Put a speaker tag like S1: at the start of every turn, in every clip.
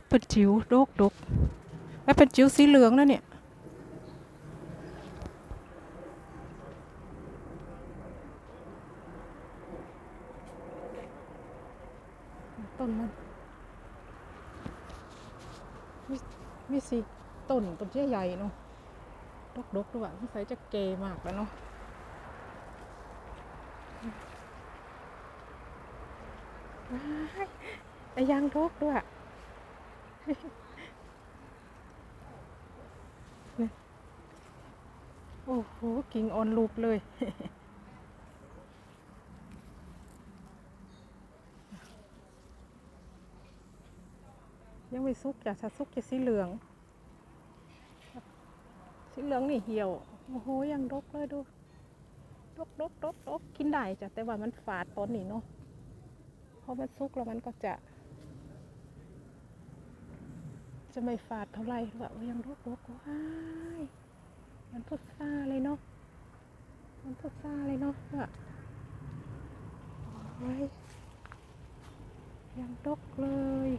S1: ปเปิลจิ๋วดกดกแอปเปิลจิ๋วสีเหลืองนะเนี่ยต้นมันมีมีสิต้นต้นใหญ่เนาะดกดกด้วยนิสัยจะเกมากแล้วเนาะยไอ้ยางดกด้วย โอ้โห กิ่งออนลูกเลย ยังไม่ซุกจ้ะถ้าซุกจะสีเหลือง สีเหลืองนี่เหี่ยว โอ้โห ยังดกเลยดูดกดกดกดกกินได้จ้ะ แต่ว่ามันฝาดตอนนี้เนาะพอมันซุกแล้วมันก็จะ จะไม่ฝาดเท่าไหร่ว่ายังดกดกว้ายมันพุทราเลยเนาะมันพุทราเลยเนาะว่าโอ้ยยังดกเลย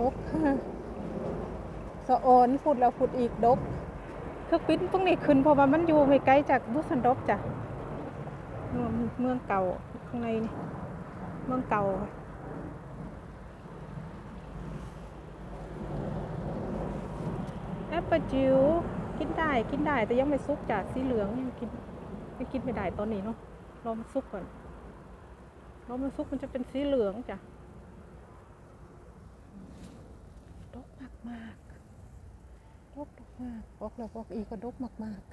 S1: ดกสะออนพูดแล้วพูดอีกดกเครื่องปิ้นตรงนี้ขึ้นเพราะว่ามันอยู่ไม่ไกลจากบุสันดกจ้ะเมืองเมืองเก่าข้างในนี่เมืองเก่าแอปเปิลจิ๋วกินได้กินได้แต่ยังไม่สุกจ้ะสีเหลืองยังกินยังกินไม่ได้ตอนนี้เนาะรอมันสุกก่อนรอมันสุกมันจะเป็นสีเหลืองจ้ะ ดก มากๆดกดกมากบอกแล้วบอกอีกก็ดกมากๆ